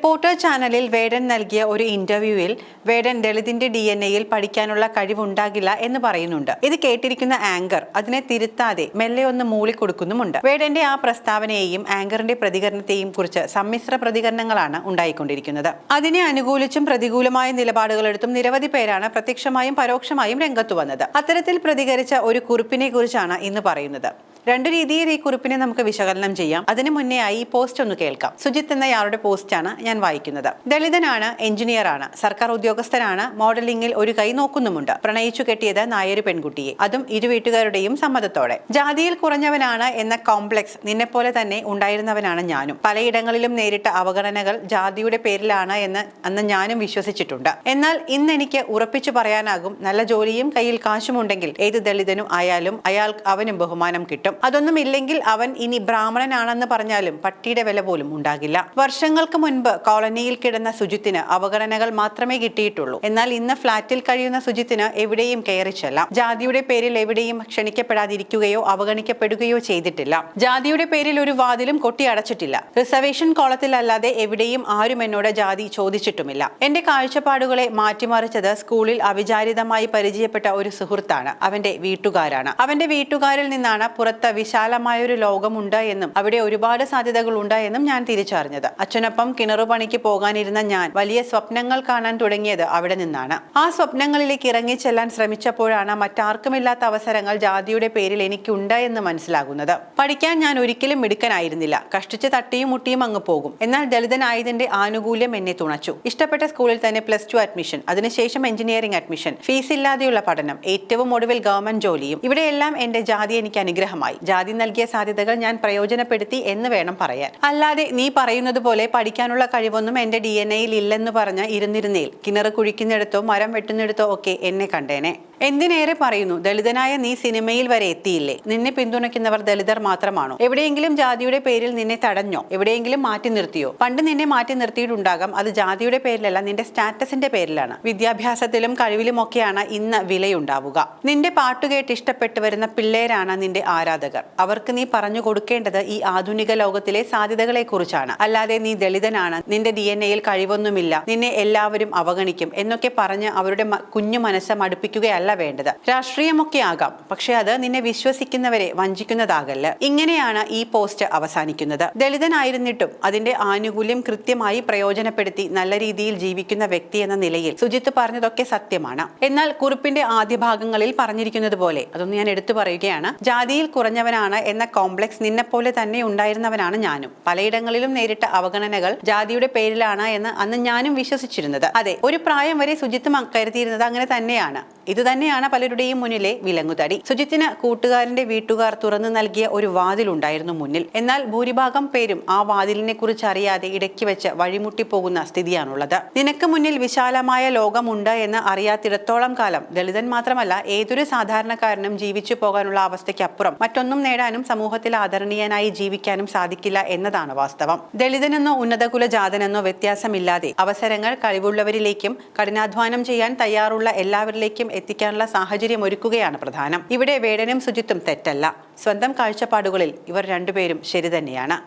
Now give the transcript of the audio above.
Reporter ചാനലിൽ വേടൻ നൽകിയ ഒരു ഇന്റർവ്യൂവിൽ വേടൻ ദളിതിന്റെ ഡി എൻ എയിൽ പഠിക്കാനുള്ള കഴിവുണ്ടാകില്ല എന്ന് പറയുന്നുണ്ട്. ഇത് കേട്ടിരിക്കുന്ന ആങ്കർ അതിനെ തിരുത്താതെ മെല്ലെ ഒന്ന് മൂളിക്കൊടുക്കുന്നുമുണ്ട്. വേടന്റെ ആ പ്രസ്താവനയെയും ആങ്കറിന്റെ പ്രതികരണത്തെയും കുറിച്ച് സമ്മിശ്ര പ്രതികരണങ്ങളാണ് ഉണ്ടായിക്കൊണ്ടിരിക്കുന്നത്. അതിനെ അനുകൂലിച്ചും പ്രതികൂലമായ നിലപാടുകളെടുത്തും നിരവധി പേരാണ് പ്രത്യക്ഷമായും പരോക്ഷമായും രംഗത്തു വന്നത്. അത്തരത്തിൽ പ്രതികരിച്ച ഒരു കുറിപ്പിനെ കുറിച്ചാണ് ഇന്ന് പറയുന്നത്. രണ്ടു രീതിയിൽ ഈ കുറിപ്പിനെ നമുക്ക് വിശകലനം ചെയ്യാം. അതിനു മുന്നേ ആയി പോസ്റ്റ് ഒന്ന് കേൾക്കാം. സുജിത്ത് എന്നയാളുടെ പോസ്റ്റാണ് ഞാൻ വായിക്കുന്നത്. ദളിതനാണ് എഞ്ചിനീയർ ആണ് സർക്കാർ ഉദ്യോഗസ്ഥനാണ് മോഡലിംഗിൽ ഒരു കൈ നോക്കുന്നുമുണ്ട്. പ്രണയിച്ചു കെട്ടിയത് നായര് പെൺകുട്ടിയെ. അതും ഇരുവീട്ടുകാരുടെയും സമ്മതത്തോടെ. ജാതിയിൽ കുറഞ്ഞവനാണ് എന്ന കോംപ്ലക്സ് നിന്നെപ്പോലെ തന്നെ ഉണ്ടായിരുന്നവനാണ് ഞാനും. പലയിടങ്ങളിലും നേരിട്ട അവഗണനകൾ ജാതിയുടെ പേരിലാണ് എന്ന് അന്ന് ഞാനും വിശ്വസിച്ചിട്ടുണ്ട്. എന്നാൽ ഇന്ന് എനിക്ക് ഉറപ്പിച്ചു പറയാനാകും നല്ല ജോലിയും കയ്യിൽ കാശുമുണ്ടെങ്കിൽ ഏത് ദളിതനും ആയാലും അയാൾ അവനും ബഹുമാനം കിട്ടും. അതൊന്നും ഇല്ലെങ്കിൽ അവൻ ഇനി ബ്രാഹ്മണനാണെന്ന് പറഞ്ഞാലും പട്ടിയുടെ വില പോലും ഉണ്ടാകില്ല. വർഷങ്ങൾക്ക് മുൻപ് കോളനിയിൽ കിടന്ന സുജിത്തിന് അവഗണനകൾ മാത്രമേ കിട്ടിയിട്ടുള്ളൂ. എന്നാൽ ഇന്ന് ഫ്ളാറ്റിൽ കഴിയുന്ന സുജിത്തിന് എവിടെയും കയറി ചെല്ലാം. ജാതിയുടെ പേരിൽ എവിടെയും ക്ഷണിക്കപ്പെടാതിരിക്കുകയോ അവഗണിക്കപ്പെടുകയോ ചെയ്തിട്ടില്ല. ജാതിയുടെ പേരിൽ ഒരു വാതിലും കൊട്ടി അടച്ചിട്ടില്ല. റിസർവേഷൻ കോളത്തിലല്ലാതെ എവിടെയും ആരും എന്നോട് ജാതി ചോദിച്ചിട്ടുമില്ല. എന്റെ കാഴ്ചപ്പാടുകളെ മാറ്റിമറിച്ചത് സ്കൂളിൽ അവിചാരിതമായി പരിചയപ്പെട്ട ഒരു സുഹൃത്താണ്. അവന്റെ വീട്ടുകാരാണ്. അവന്റെ വീട്ടുകാരിൽ നിന്നാണ് പുറത്ത് വിശാലമായൊരു ലോകമുണ്ട് എന്നും അവിടെ ഒരുപാട് സാധ്യതകൾ ഉണ്ട് എന്നും ഞാൻ തിരിച്ചറിഞ്ഞത്. അച്ഛനൊപ്പം കിണറു പണിക്ക് പോകാനിരുന്ന ഞാൻ വലിയ സ്വപ്നങ്ങൾ കാണാൻ തുടങ്ങിയത് അവിടെ നിന്നാണ്. ആ സ്വപ്നങ്ങളിലേക്ക് ഇറങ്ങി ചെല്ലാൻ ശ്രമിച്ചപ്പോഴാണ് മറ്റാർക്കുമില്ലാത്ത അവസരങ്ങൾ ജാതിയുടെ പേരിൽ എനിക്കുണ്ട് എന്ന് മനസ്സിലാകുന്നത്. പഠിക്കാൻ ഞാൻ ഒരിക്കലും മിടുക്കനായിരുന്നില്ല. കഷ്ടിച്ച് തട്ടിയും മുട്ടിയും അങ്ങ് പോകും. എന്നാൽ ദളിതനായതിന്റെ ആനുകൂല്യം എന്നെ തുണച്ചു. ഇഷ്ടപ്പെട്ട സ്കൂളിൽ തന്നെ പ്ലസ് ടു അഡ്മിഷൻ അതിനുശേഷം എഞ്ചിനീയറിംഗ് അഡ്മിഷൻ ഫീസ് ഇല്ലാതെയുള്ള പഠനം ഏറ്റവും ഒടുവിൽ ഗവൺമെന്റ് ജോലിയും ഇവിടെയെല്ലാം എന്റെ ജാതി എനിക്ക് അനുഗ്രഹമായി. ജാതി നൽകിയ സാധ്യതകൾ ഞാൻ പ്രയോജനപ്പെടുത്തി എന്ന് വേണം പറയാൻ. അല്ലാതെ നീ പറയുന്നത് പോലെ പഠിക്കാനുള്ള കഴിവൊന്നും എന്റെ ഡി എൻ എയിൽ ഇല്ലെന്ന് പറഞ്ഞ ഇരുന്നിരുന്നേൽ കിണറ് കുഴിക്കുന്നിടത്തോ മരം വെട്ടുന്നിടത്തോ ഒക്കെ എന്നെ കണ്ടേനെ. എന്തിനേറെ പറയുന്നു ദളിതനായ നീ സിനിമയിൽ വരെ എത്തിയില്ലേ? നിന്നെ പിന്തുണയ്ക്കുന്നവർ ദളിതർ മാത്രമാണോ? എവിടെയെങ്കിലും ജാതിയുടെ പേരിൽ നിന്നെ തടഞ്ഞോ? എവിടെയെങ്കിലും മാറ്റി നിർത്തിയോ? പണ്ട് നിന്നെ മാറ്റി നിർത്തിയിട്ടുണ്ടാകാം അത് ജാതിയുടെ പേരിലല്ല നിന്റെ സ്റ്റാറ്റസിന്റെ പേരിലാണ്. വിദ്യാഭ്യാസത്തിലും കഴിവിലുമൊക്കെയാണ് ഇന്ന് വിലയുണ്ടാവുക. നിന്റെ പാട്ടുകേട്ട് ഇഷ്ടപ്പെട്ടു വരുന്ന പിള്ളേരാണ് നിന്റെ ആരാധകർ. അവർക്ക് നീ പറഞ്ഞു കൊടുക്കേണ്ടത് ഈ ആധുനിക ലോകത്തിലെ സാധ്യതകളെ കുറിച്ചാണ് അല്ലാതെ നീ ദളിതനാണ്. നിന്റെ ഡി എൻ എയിൽ കഴിവൊന്നുമില്ല. നിന്നെ എല്ലാവരും അവഗണിക്കും എന്നൊക്കെ പറഞ്ഞ് അവരുടെ കുഞ്ഞു മനസ്സ് മടുപ്പിക്കുകയല്ല വേണ്ടത്. രാഷ്ട്രീയമൊക്കെ ആകാം. പക്ഷെ അത് നിന്നെ വിശ്വസിക്കുന്നവരെ വഞ്ചിക്കുന്നതാകല്ല. ഇങ്ങനെയാണ് ഈ പോസ്റ്റ് അവസാനിക്കുന്നത്. ദളിതനായിരുന്നിട്ടും അതിന്റെ ആനുകൂല്യം കൃത്യമായി പ്രയോജനപ്പെടുത്തി നല്ല രീതിയിൽ ജീവിക്കുന്ന വ്യക്തി എന്ന നിലയിൽ സുജിത്ത് പറഞ്ഞതൊക്കെ സത്യമാണ്. എന്നാൽ കുറിപ്പിന്റെ ആദ്യ ഭാഗങ്ങളിൽ പറഞ്ഞിരിക്കുന്നത് പോലെ അതൊന്ന് ഞാൻ എടുത്തു പറയുകയാണ്. ജാതിയിൽ കുറഞ്ഞവനാണ് എന്ന കോംപ്ലക്സ് നിന്നെപ്പോലെ തന്നെ ഉണ്ടായിരുന്നവനാണ് ഞാനും. പലയിടങ്ങളിലും നേരിട്ട അവഗണനകൾ ജാതിയുടെ പേരിലാണ് എന്ന് അന്ന് ഞാനും വിശ്വസിച്ചിരുന്നത്. അതെ ഒരു പ്രായം വരെ ശുചിത്വം കരുതിയിരുന്നത് അങ്ങനെ തന്നെയാണ്. ഇത് തന്നെയാണ് പലരുടെയും മുന്നിലെ വിലങ്ങുതടി. സുജിത്തിന് കൂട്ടുകാരന്റെ വീട്ടുകാർ തുറന്നു നൽകിയ ഒരു വാതിലുണ്ടായിരുന്നു മുന്നിൽ. എന്നാൽ ഭൂരിഭാഗം പേരും ആ വാതിലിനെ കുറിച്ച് അറിയാതെ ഇടയ്ക്ക് വെച്ച് വഴിമുട്ടിപ്പോകുന്ന സ്ഥിതിയാണുള്ളത്. നിനക്ക് മുന്നിൽ വിശാലമായ ലോകമുണ്ട് എന്ന് അറിയാത്തിടത്തോളം കാലം ദളിതൻ മാത്രമല്ല ഏതൊരു സാധാരണക്കാരനും ജീവിച്ചു പോകാനുള്ള അവസ്ഥയ്ക്കപ്പുറം മറ്റൊന്നും നേടാനും സമൂഹത്തിൽ ആദരണീയനായി ജീവിക്കാനും സാധിക്കില്ല എന്നതാണ് വാസ്തവം. ദളിതനെന്നോ ഉന്നതകുല ജാതനെന്നോ വ്യത്യാസമില്ലാതെ അവസരങ്ങൾ കഴിവുള്ളവരിലേക്കും കഠിനാധ്വാനം ചെയ്യാൻ തയ്യാറുള്ള എല്ലാവരിലേക്കും എത്തിക്കാനുള്ള സാഹചര്യം ഒരുക്കുകയാണ് പ്രധാനം. ഇവിടെ വേടനും ശുചിത്വം തെറ്റല്ല. സ്വന്തം കാഴ്ചപ്പാടുകളിൽ ഇവർ രണ്ടുപേരും ശരി തന്നെയാണ്.